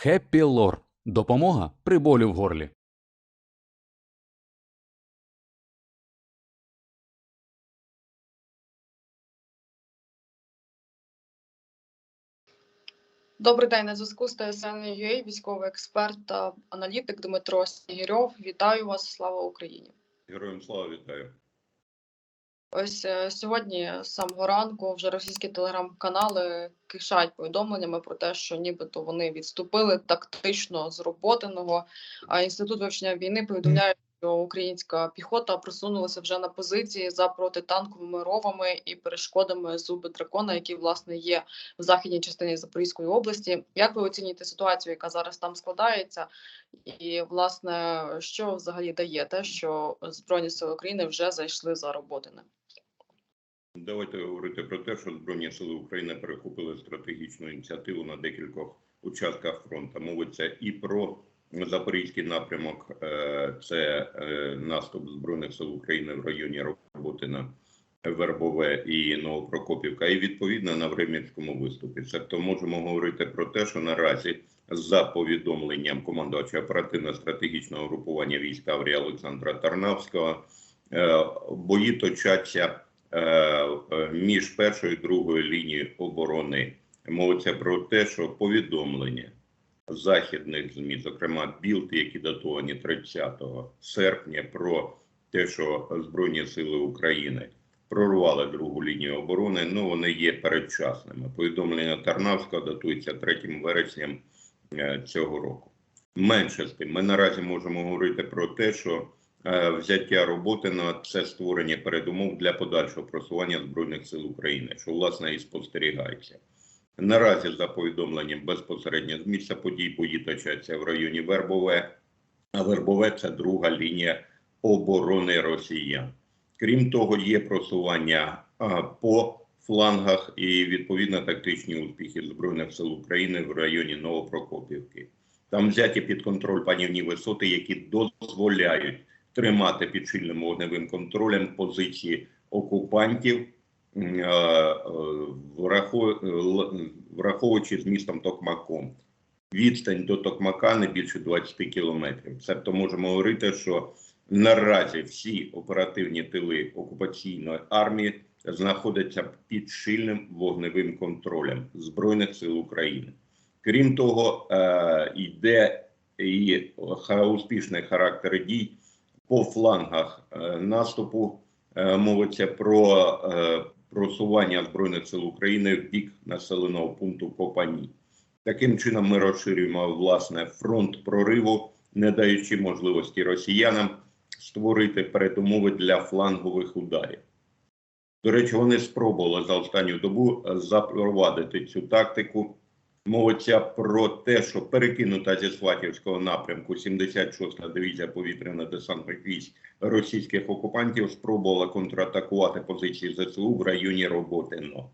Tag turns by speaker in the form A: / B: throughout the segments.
A: Хеппі Лор. Допомога при болі в горлі.
B: Добрий день на зв'язку з ТСН.UA, військовий експерт та аналітик Дмитро Снігірьов. Вітаю вас, слава Україні!
C: Героям слава вітаю.
B: Ось е, сьогодні з самого ранку вже російські телеграм-канали кишать повідомленнями про те, що нібито вони відступили тактично з. А інститут вивчення війни повідомляє, що українська піхота просунулася вже на позиції за протитанковими ровами і перешкодами зуби дракона, які власне є в західній частині Запорізької області. Як ви оцінюєте ситуацію, яка зараз там складається, і власне що взагалі дає те, що збройні сили України вже зайшли за роботине?
C: Давайте говорити про те, що Збройні сили України перехопили стратегічну ініціативу на декількох участках фронту. Мовиться і про запорізький напрямок, е, це е, наступ збройних сил України в районі Роботина, Вербове і Новопрокопівка, і відповідно на Времінському виступі. Тобто можемо говорити про те, що наразі за повідомленням командувача оперативно-стратегічного групування військ Таврія Олександра Тарнавського е, бої точаться. Між першою і другою лінією оборони мовиться про те, що повідомлення західних змі, зокрема білд, які датовані 30 серпня, про те, що Збройні Сили України прорвали другу лінію оборони. Ну вони є передчасними. Повідомлення Тарнавського датується 3 вересня е, цього року. Менше з тим, ми наразі можемо говорити про те, що е, взяття роботи на це створення передумов для подальшого просування збройних сил України, що власне і спостерігається. Наразі, за повідомленням безпосередньо з місця подій, бої точаться в районі Вербове, а Вербове це друга лінія оборони росіян. Крім того, є просування по флангах і відповідно тактичні успіхи Збройних сил України в районі Новопрокопівки. Там взяті під контроль панівні висоти, які дозволяють тримати під чільним вогневим контролем позиції окупантів. Е, враховуючи з містом Токмаком. Відстань до Токмака не більше 20 кілометрів. Тобто можемо говорити, що наразі всі оперативні тили окупаційної армії знаходяться під шильним вогневим контролем Збройних сил України. Крім того, е, йде і успішний характер дій по флангах е, наступу. Мовиться про просування збройних сил України в бік населеного пункту Копані. Таким чином, ми розширюємо власне фронт прориву, не даючи можливості росіянам створити передумови для флангових ударів. До речі, вони спробували за останню добу запровадити цю тактику Мовиться про те, що перекинута зі Сватівського напрямку 76-та дивізія повітряно-десантних військ російських окупантів спробувала контратакувати позиції ЗСУ в районі Роботино,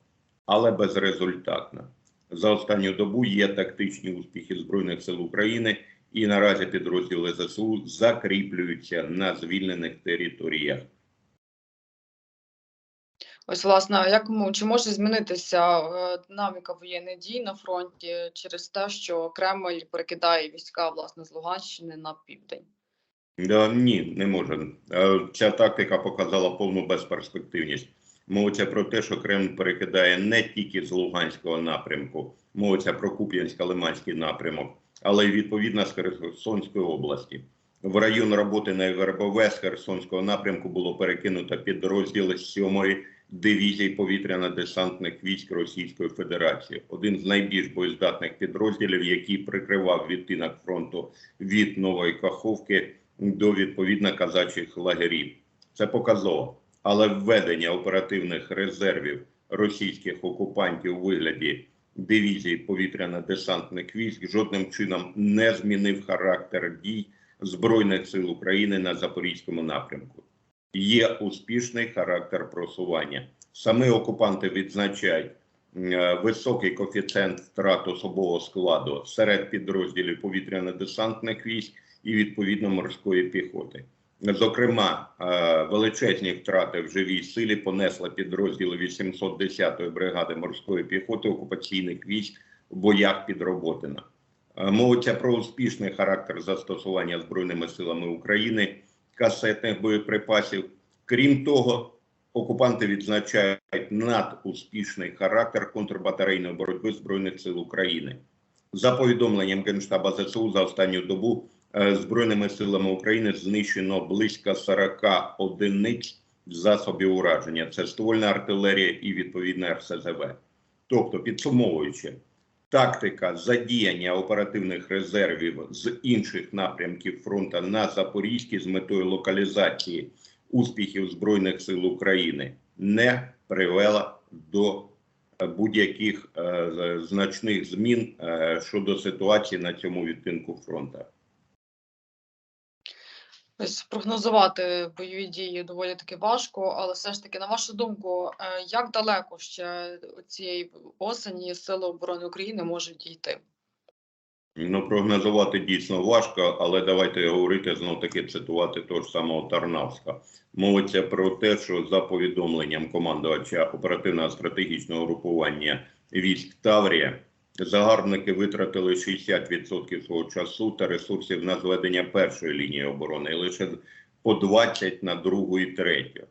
C: але безрезультатно. За останню добу є тактичні успіхи Збройних сил України, і наразі підрозділи ЗСУ закріплюються на звільнених територіях.
B: Ось, власне, як чи може змінитися е, динаміка воєнних дій на фронті через те, що Кремль перекидає війська власне з Луганщини на південь?
C: Да, Ні, не може. Е, ця тактика показала повну безперспективність. Мовиться про те, що Кремль перекидає не тільки з Луганського напрямку, мовиться про Куп'янсько-Лиманський напрямок, але й відповідно з Херсонської області. В район роботи на ВРБВ з Херсонського напрямку було перекинуто підрозділи 7-ї дивізій повітряно-десантних військ Російської Федерації, один з найбільш боєздатних підрозділів, який прикривав відтинок фронту від Нової Каховки до відповідно казачих лагерів. Це показово, але введення оперативних резервів російських окупантів у вигляді дивізій повітряно-десантних військ жодним чином не змінив характер дій збройних сил України на запорізькому напрямку є успішний характер просування. Саме окупанти відзначають е, високий коефіцієнт втрат особового складу серед підрозділів повітряно-десантних військ і відповідно морської піхоти. Зокрема, е, величезні втрати в живій силі понесла підрозділи 810-ї бригади морської піхоти окупаційних військ в боях під Роботина. Е, Мовиться про успішний характер застосування Збройними силами України касетних боєприпасів. Крім того, окупанти відзначають надуспішний характер контрбатарейної боротьби Збройних сил України. За повідомленням Генштаба ЗСУ за останню добу е, Збройними силами України знищено близько 40 одиниць засобів ураження. Це ствольна артилерія і відповідне РСЗВ. Тобто, підсумовуючи, тактика задіяння оперативних резервів з інших напрямків фронту на Запорізькій з метою локалізації успіхів Збройних сил України не привела до е, будь-яких е, значних змін е, щодо ситуації на цьому відтинку фронту.
B: Ось прогнозувати бойові дії доволі таки важко, але все ж таки, на вашу думку, е, як далеко ще цієї осені Сили оборони України можуть дійти?
C: Ну, прогнозувати дійсно важко, але давайте говорити знов таки цитувати того ж самого Тарнавська. Мовиться про те, що за повідомленням командувача оперативного стратегічного групування військ Таврія, загарбники витратили 60% свого часу та ресурсів на зведення першої лінії оборони, і лише по 20 на другу і третю.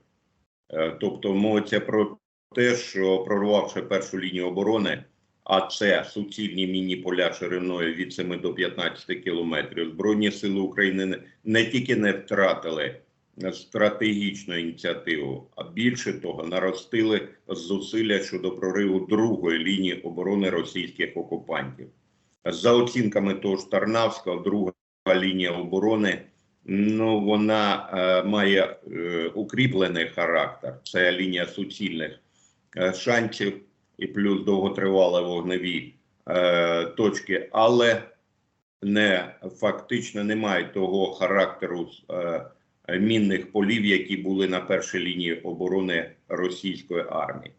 C: Е, Тобто мовиться про те, що прорвавши першу лінію оборони, а це суцільні міні-поля шириною від 7 до 15 кілометрів. Збройні сили України не, не тільки не втратили стратегічну ініціативу, а більше того, наростили зусилля щодо прориву другої лінії оборони російських окупантів. За оцінками того ж Тарнавського, друга лінія оборони. Ну, вона е, має е, укріплений характер. Це лінія суцільних е, шансів і плюс довготривалі вогневі е, точки, але не фактично немає того характеру е, мінних полів, які були на першій лінії оборони російської армії.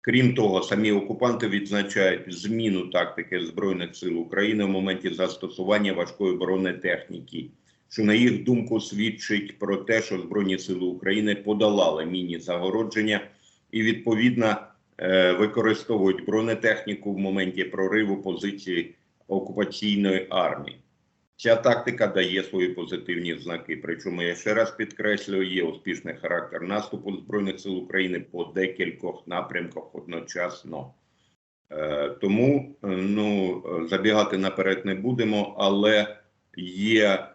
C: Крім того, самі окупанти відзначають зміну тактики Збройних сил України в моменті застосування важкої бронетехніки, що, на їх думку, свідчить про те, що Збройні сили України подолали міні-загородження і відповідно е, використовують бронетехніку в моменті прориву позиції окупаційної армії. Ця тактика дає свої позитивні знаки. Причому я ще раз підкреслюю, є успішний характер наступу Збройних сил України по декількох напрямках одночасно. Е, тому е, ну, е, забігати наперед не будемо, але є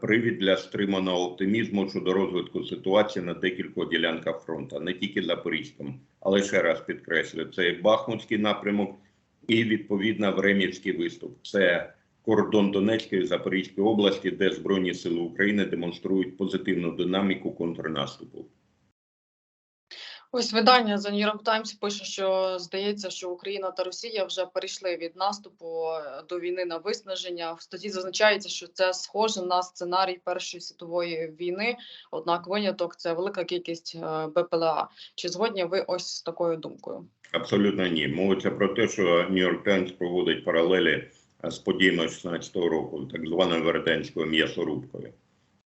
C: привід для стриманого оптимізму щодо розвитку ситуації на декількох ділянках фронту, не тільки Запорізькому, але ще раз підкреслю, це і Бахмутський напрямок, і відповідно Времівський виступ. Це кордон Донецької і Запорізької області, де Збройні Сили України демонструють позитивну динаміку контрнаступу.
B: Ось видання The New York Times пише, що здається, що Україна та Росія вже перейшли від наступу е, до війни на виснаження. В статті зазначається, що це схоже на сценарій Першої світової війни. Однак виняток це велика кількість е, БПЛА. Чи згодні ви ось з такою думкою?
C: Абсолютно ні. Мовиться про те, що New York Times проводить паралелі з подіями 16-го року, так званою Верденською м'ясорубкою.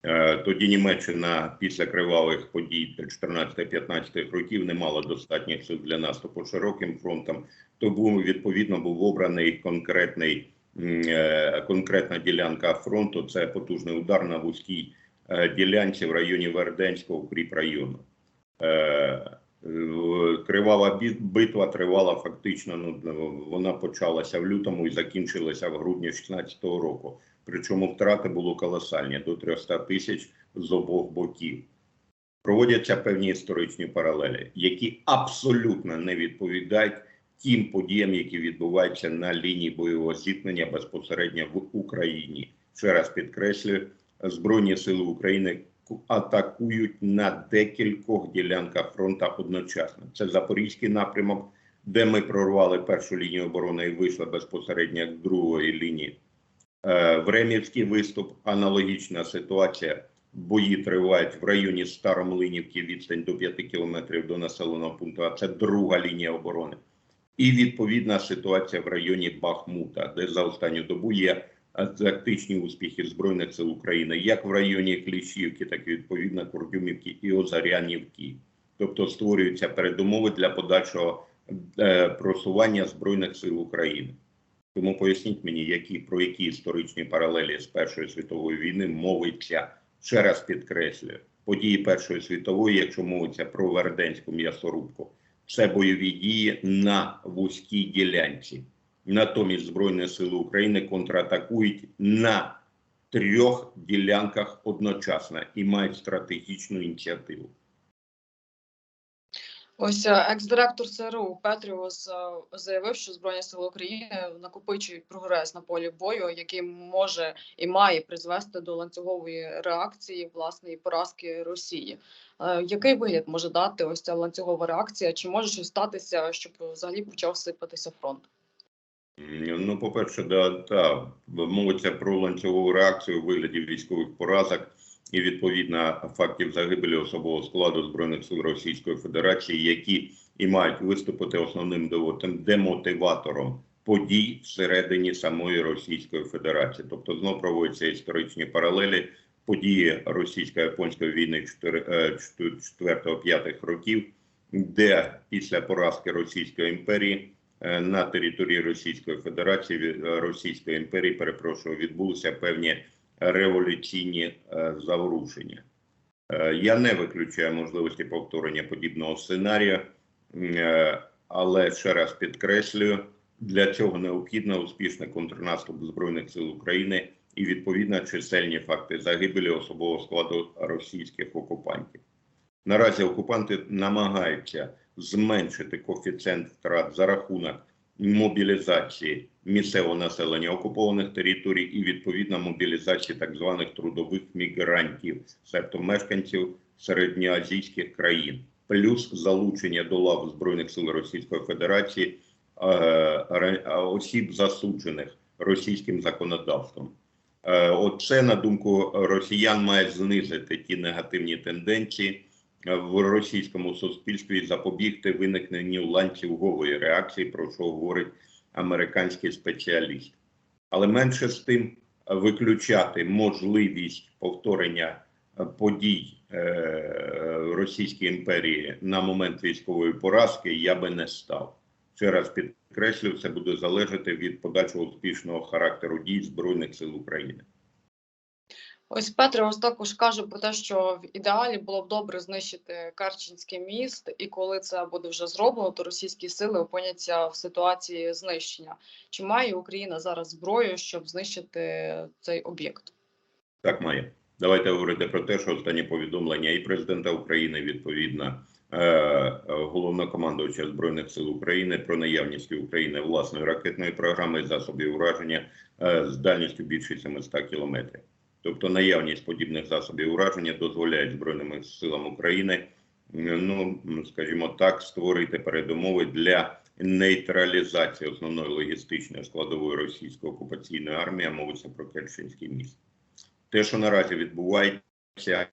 C: Е, Тоді Німеччина після кривавих подій 14-15 років не мала достатніх сил для наступу широким фронтом. Тому відповідно був обраний конкретний е, конкретна ділянка фронту. Це потужний удар на вузькій е, ділянці в районі Верденського укріп району. Е, е, Кривава битва тривала фактично. Ну вона почалася в лютому і закінчилася в грудні 16-го року. Причому втрати було колосальні до 300 тисяч з обох боків. Проводяться певні історичні паралелі, які абсолютно не відповідають тим подіям, які відбуваються на лінії бойового зіткнення безпосередньо в Україні. Ще раз підкреслюю, Збройні сили України атакують на декількох ділянках фронту одночасно. Це Запорізький напрямок, де ми прорвали першу лінію оборони і вийшли безпосередньо з другої лінії. Е, Времівський виступ, аналогічна ситуація. Бої тривають в районі Старомлинівки, відстань до 5 кілометрів до населеного пункту. А це друга лінія оборони. І відповідна ситуація в районі Бахмута, де за останню добу є тактичні успіхи збройних сил України, як в районі Кліщівки, так і відповідно Курдюмівки і Озарянівки. Тобто створюються передумови для подальшого е, просування збройних сил України. Тому поясніть мені, які про які історичні паралелі з Першої світової війни мовиться ще раз підкреслюю. Події Першої світової, якщо мовиться про Верденську м'ясорубку, це бойові дії на вузькій ділянці. Натомість Збройні Сили України контратакують на трьох ділянках одночасно і мають стратегічну ініціативу.
B: Ось е, екс-директор ЦРУ Петріус е, заявив, що Збройні Сили України накопичують прогрес на полі бою, який може і має призвести до ланцюгової реакції власне і поразки Росії. Е, Який вигляд може дати ось ця ланцюгова реакція? Чи може щось статися, щоб взагалі почав сипатися фронт?
C: Ну, по-перше, да, та, мовиться про ланцюгову реакцію у вигляді військових поразок і відповідно фактів загибелі особового складу Збройних сил Російської Федерації, які і мають виступити основним демоти- демотиватором подій всередині самої Російської Федерації. Тобто знов проводяться історичні паралелі події російсько-японської війни 4-5 років, де після поразки Російської імперії е, на території Російської Федерації е, Російської імперії, перепрошую, відбулися певні революційні е, заворушення. Е, Я не виключаю можливості повторення подібного сценарія, е, але ще раз підкреслюю, для цього необхідно успішний контрнаступ Збройних сил України і відповідно чисельні факти загибелі особового складу російських окупантів. Наразі окупанти намагаються зменшити коефіцієнт втрат за рахунок мобілізації місцевого населення окупованих територій і відповідно мобілізації так званих трудових мігрантів, тобто мешканців середньоазійських країн, плюс залучення до лав збройних сил Російської Федерації е, е, осіб засуджених російським законодавством. Е, Оце, на думку росіян, має знизити ті негативні тенденції в російському суспільстві запобігти виникненню ланцюгової реакції, про що говорить американський спеціаліст. Але менше з тим виключати можливість повторення е, подій е, Російської імперії на момент військової поразки я би не став. Ще раз підкреслю, це буде залежати від подальшого успішного характеру дій Збройних сил України.
B: Ось Петріус також каже про те, що в ідеалі було б добре знищити Керченський міст, і коли це буде вже зроблено, то російські сили опиняться в ситуації знищення. Чи має Україна зараз зброю, щоб знищити цей об'єкт?
C: Так має. Давайте говорити про те, що останні повідомлення і президента України відповідно е, головнокомандувача збройних сил України про наявність України власної ракетної програми засобів ураження е, з дальністю більше 700 кілометрів. Тобто наявність подібних засобів ураження дозволяє збройним силам України, ну скажімо так, створити передумови для нейтралізації основної логістичної складової російської окупаційної армії, мовиться про Керченський міст. Те, що наразі відбувається,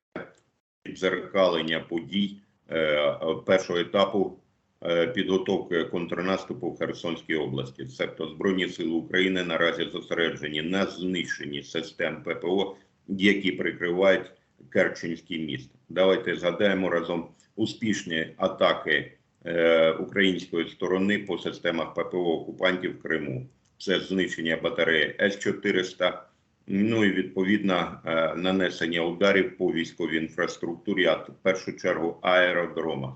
C: відзеркалення подій е, першого етапу е, підготовки контрнаступу в Херсонській області. Тобто Збройні сили України наразі зосереджені на знищенні систем ППО, які прикривають Керченський міст. Давайте згадаємо разом успішні атаки е, української сторони по системах ППО окупантів в Криму. Це знищення батареї С-400, Ну і відповідно е, нанесення ударів по військовій інфраструктурі, а в першу чергу аеродромах,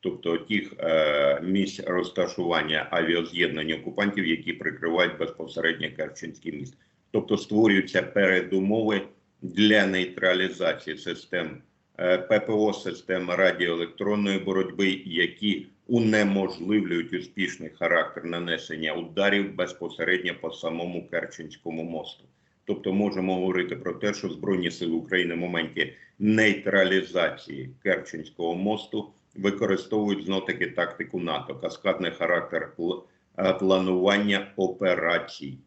C: тобто тих е, місць розташування авіаз'єднань окупантів, які прикривають безпосередньо Керченський міст. Тобто створюються передумови для нейтралізації систем е, ППО, систем радіоелектронної боротьби, які унеможливлюють успішний характер нанесення ударів безпосередньо по самому Керченському мосту. Тобто можемо говорити про те, що Збройні сили України в моменті нейтралізації Керченського мосту використовують знов таки тактику НАТО, каскадний характер е, планування операцій.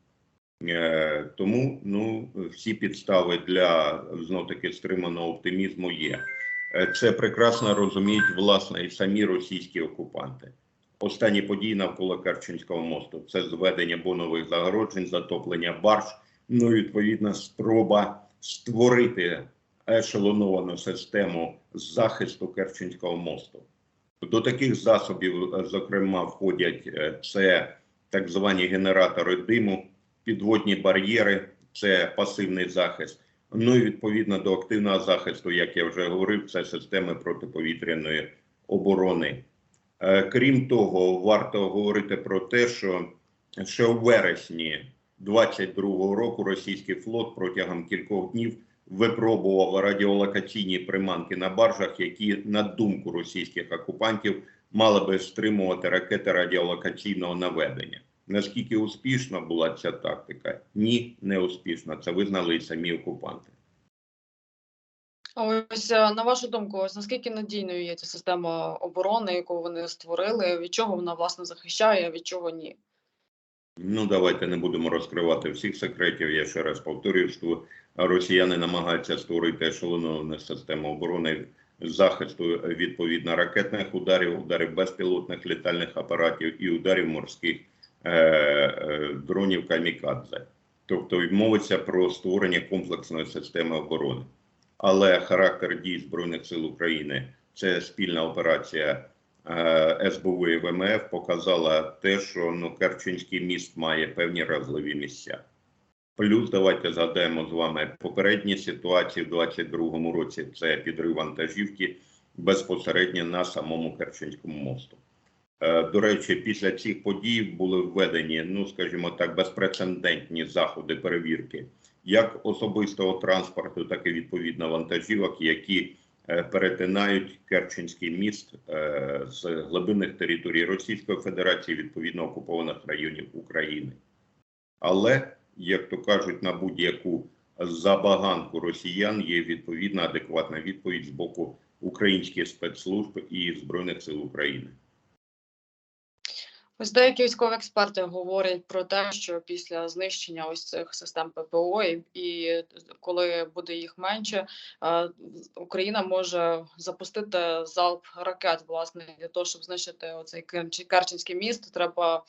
C: Е, Тому ну, всі підстави для знов таки стриманого оптимізму є. Е, Це прекрасно розуміють власне і самі російські окупанти. Останні події навколо Керченського мосту це зведення бонових загороджень, затоплення барж. Ну, і, відповідно, спроба створити ешелоновану систему захисту Керченського мосту. До таких засобів, е, зокрема, входять це так звані генератори диму, підводні бар'єри це пасивний захист. Ну і відповідно до активного захисту, як я вже говорив, це системи протиповітряної оборони. Е, Крім того, варто говорити про те, що ще у вересні 22-го року російський флот протягом кількох днів випробував радіолокаційні приманки на баржах, які, на думку російських окупантів, мали би стримувати ракети радіолокаційного наведення. Наскільки успішна була ця тактика? Ні, не успішна. Це визнали і самі окупанти.
B: А Ось е, на вашу думку, ось наскільки надійною є ця система оборони, яку вони створили? Від чого вона власне захищає, а від чого ні?
C: Ну, давайте не будемо розкривати всіх секретів. Я ще раз повторюю, що росіяни намагаються створити ешелоновану систему оборони захисту відповідно ракетних ударів, ударів безпілотних літальних апаратів і ударів морських дронів камікадзе. Тобто мовиться про створення комплексної системи оборони. Але характер дій Збройних сил України це спільна операція е, СБУ і ВМФ показала те, що ну Керченський міст має певні разливі місця. Плюс давайте згадаємо з вами попередні ситуації в 22-му році. Це підрив вантажівки безпосередньо на самому Керченському мосту. Е, До речі, після цих подій були введені, ну скажімо так, безпрецедентні заходи перевірки як особистого транспорту, так і відповідно вантажівок, які е, перетинають Керченський міст е, з глибинних територій Російської Федерації, відповідно окупованих районів України. Але, як то кажуть, на будь-яку забаганку росіян є відповідна адекватна відповідь з боку українських спецслужб і Збройних сил України.
B: Ось деякі військові експерти говорять про те, що після знищення ось цих систем ППО і, і коли буде їх менше, е, Україна може запустити залп ракет. Власне для того, щоб знищити оцей Керч- Керченський міст, треба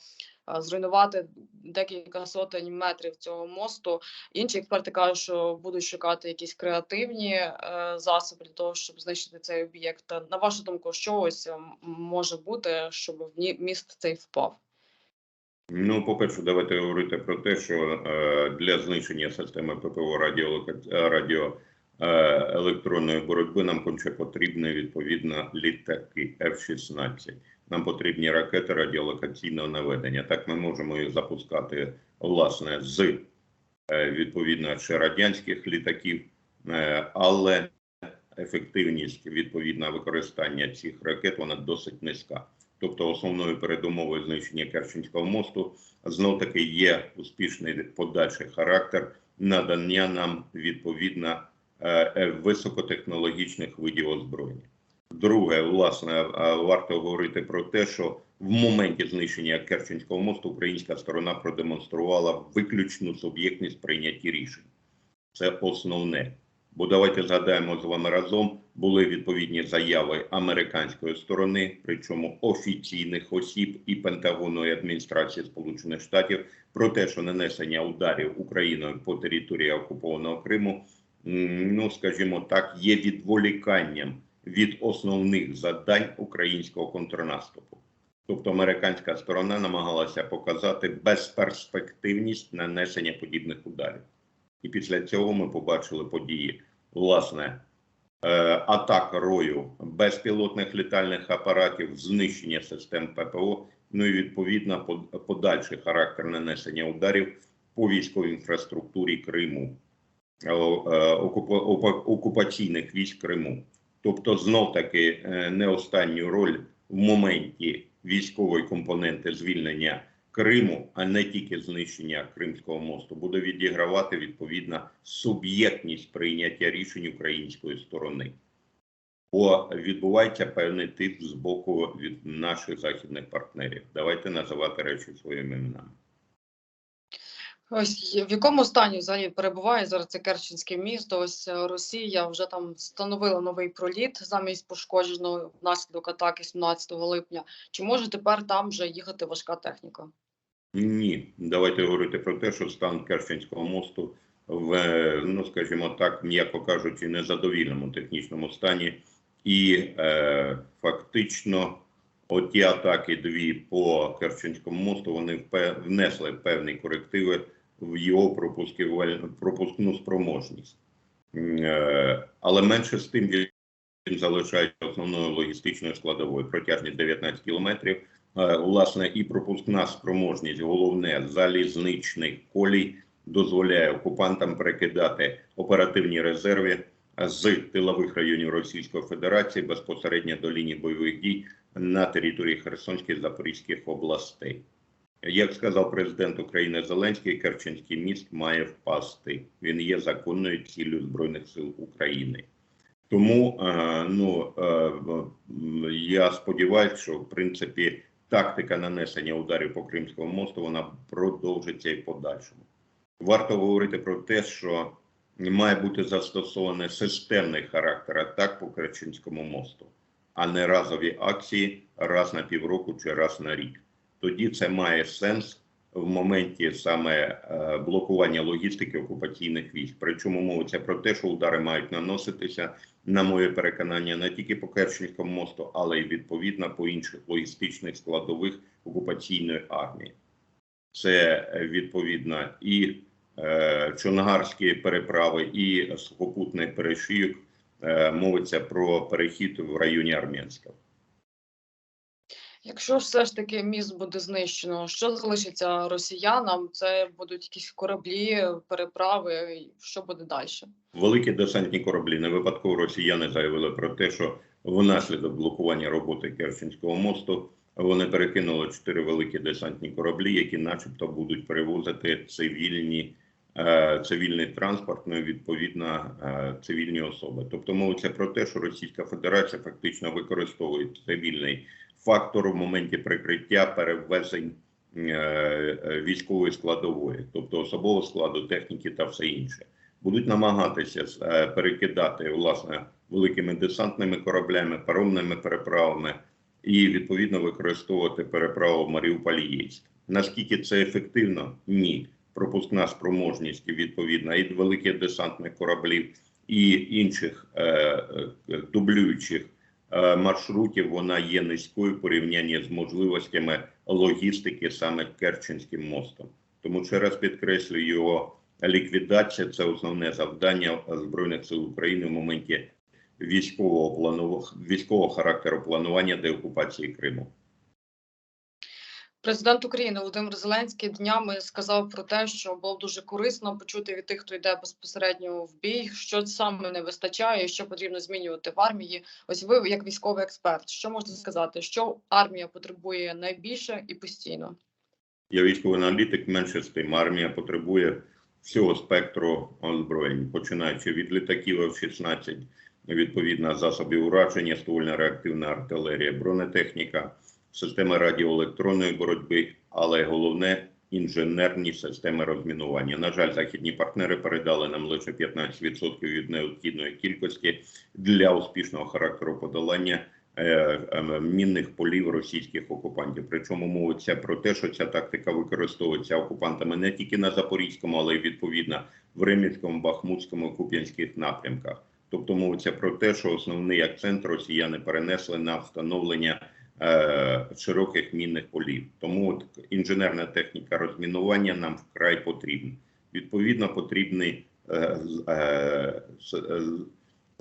B: зруйнувати декілька сотень метрів цього мосту. Інші експерти кажуть, що будуть шукати якісь креативні е, засоби для того, щоб знищити цей об'єкт. На вашу думку, що ось може бути, щоб в міст цей впав?
C: Ну, по-перше, давайте говорити про те, що е, для знищення системи ППО е, радіо е, електронної боротьби нам конче потрібні відповідно літаки F-16. Нам потрібні ракети радіолокаційного наведення. Так ми можемо їх запускати власне з е, відповідно ще радянських літаків, е, але ефективність відповідно використання цих ракет вона досить низька. Тобто основною передумовою знищення Керченського мосту знов таки є успішний подальший характер надання нам відповідно е, високотехнологічних видів озброєння. Друге, власне, е, варто говорити про те, що в моменті знищення Керченського мосту українська сторона продемонструвала виключну суб'єктність прийняття рішень. Це основне. Бо давайте згадаємо з вами разом, були відповідні заяви американської сторони, причому офіційних осіб і Пентагону і адміністрації Сполучених Штатів про те, що нанесення ударів Україною по території окупованого Криму, ну скажімо так, є відволіканням від основних завдань українського контрнаступу. Тобто американська сторона намагалася показати безперспективність нанесення подібних ударів. І після цього ми побачили події, власне, е, атак рою безпілотних літальних апаратів, знищення систем ППО, ну і відповідно под- подальший характер нанесення ударів по військовій інфраструктурі Криму, е, окупа- окупаційних військ Криму. Тобто, знов таки е, не останню роль в моменті військової компоненти звільнення Криму, а не тільки знищення Кримського мосту, буде відігравати відповідна суб'єктність прийняття рішень української сторони. Бо відбувається певний тиск з боку від наших західних партнерів. Давайте називати речі своїми іменами.
B: Ось в якому стані взагалі перебуває зараз це Керченське місто? Ось е, Росія вже там встановила новий проліт замість пошкодженого внаслідок атаки 17 липня. Чи може тепер там вже їхати важка техніка?
C: Ні, давайте говорити про те, що стан Керченського мосту в, ну скажімо так, м'яко кажучи, незадовільному технічному стані, і е, фактично Оті атаки дві по Керченському мосту вони внесли певні корективи в його пропускну спроможність. Е, Але менше з тим він залишається основною логістичною складовою. Протяжність 19 кілометрів. Е, Власне, і пропускна спроможність, головне, залізничних колій дозволяє окупантам перекидати оперативні резерви з тилових районів Російської Федерації безпосередньо до лінії бойових дій на території Херсонської Запорізьких областей. Як сказав президент України Зеленський, Керченський міст має впасти. Він є законною ціллю Збройних сил України. Тому е, ну, е, я сподіваюся, що в принципі тактика нанесення ударів по Кримському мосту вона продовжиться і в подальшому. Варто говорити про те, що має бути застосований системний характер атак по Керченському мосту, а не разові акції раз на півроку чи раз на рік. Тоді це має сенс в моменті саме е, блокування логістики окупаційних військ. Причому мовиться про те, що удари мають наноситися, на моє переконання, не тільки по Керченському мосту, але й відповідно по інших логістичних складових окупаційної армії. Це е, відповідно і е, Чонгарські переправи, і сухопутний перешийок. Е, мовиться про перехід в районі Армянська.
B: Якщо все ж таки міст буде знищено, що залишиться росіянам? Це будуть якісь кораблі, переправи. Що буде далі?
C: Великі десантні кораблі не випадково росіяни заявили про те, що внаслідок блокування роботи Керченського мосту вони перекинули чотири великі десантні кораблі, які, начебто, будуть перевозити цивільні цивільний транспорт, ну і відповідно е, цивільні особи. Тобто мовиться про те, що Російська Федерація фактично використовує цивільний фактор в моменті прикриття перевезень е, е, військової складової, тобто особового складу, техніки та все інше будуть намагатися е, перекидати власне великими десантними кораблями, паромними переправами і відповідно використовувати переправу Маріуполь єйськ Наскільки це ефективно? Ні. Пропускна спроможність відповідна і великих десантних кораблів і інших е, е, дублюючих е, маршрутів вона є низькою в порівнянні з можливостями логістики саме Керченським мостом. Тому ще раз підкреслюю його ліквідація це основне завдання збройних сил України в моменті військового плану військового характеру планування деокупації Криму.
B: Президент України Володимир Зеленський днями сказав про те, що було б дуже корисно почути від тих, хто йде безпосередньо в бій, що саме не вистачає, що потрібно змінювати в армії. Ось ви, як військовий експерт, що можете сказати, що армія потребує найбільше і постійно?
C: Я військовий аналітик. Менше з тим армія потребує всього спектру озброєнь, починаючи від літаків F-16, відповідно засобів ураження, ствольна реактивна артилерія, бронетехніка, системи радіоелектронної боротьби, але головне інженерні системи розмінування. На жаль, західні партнери передали нам лише 15% від необхідної кількості для успішного характеру подолання е, е, мінних полів російських окупантів. Причому мовиться про те, що ця тактика використовується окупантами не тільки на Запорізькому, але й відповідно в Ремінському, Бахмутському, Куп'янських напрямках. Тобто мовиться про те, що основний акцент росіяни перенесли на встановлення широких мінних полів. Тому от інженерна техніка розмінування нам вкрай потрібна. Відповідно, потрібний е, е, е,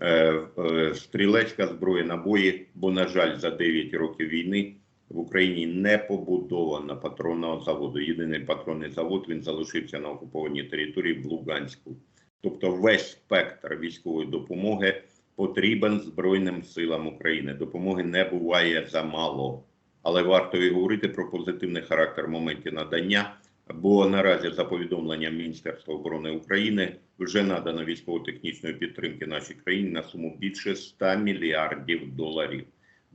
C: е, е, стрілецька зброя набої, бо, на жаль, за 9 років війни в Україні не побудовано патронного заводу. Єдиний патронний завод він залишився на окупованій території в Луганську. Тобто, весь спектр військової допомоги потрібен Збройним силам України. Допомоги не буває замало, але варто і говорити про позитивний характер в моменті надання. Бо наразі, за повідомленням Міністерства оборони України, вже надано військово-технічної підтримки нашій країні на суму більше 100 мільярдів доларів.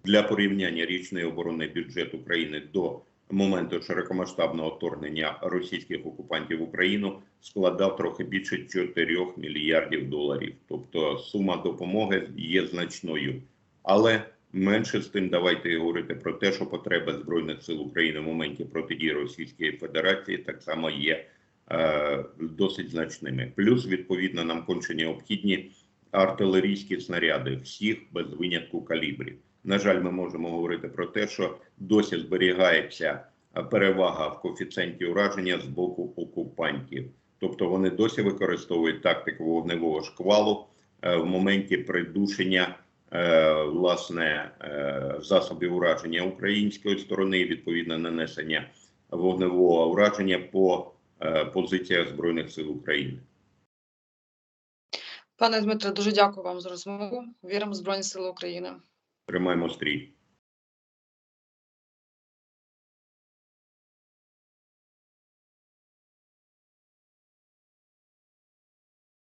C: Для порівняння річний оборонний бюджет України до моменту широкомасштабного вторгнення російських окупантів в Україну складав трохи більше 4 мільярдів доларів. Тобто сума допомоги є значною, але менше з тим давайте говорити про те, що потреби збройних сил України в моменті протидії Російської Федерації так само є е, досить значними. Плюс відповідно нам конче необхідні артилерійські снаряди всіх без винятку калібрів. На жаль, ми можемо говорити про те, що досі зберігається перевага в коефіцієнті ураження з боку окупантів. Тобто вони досі використовують тактику вогневого шквалу е, в моменті придушення е, власне е, засобів ураження української сторони, і відповідно нанесення вогневого ураження по позиціях збройних сил України.
B: Пане Дмитре, дуже дякую вам за розмову. Віримо в Збройні Сили України.
C: Тримаємо стрій.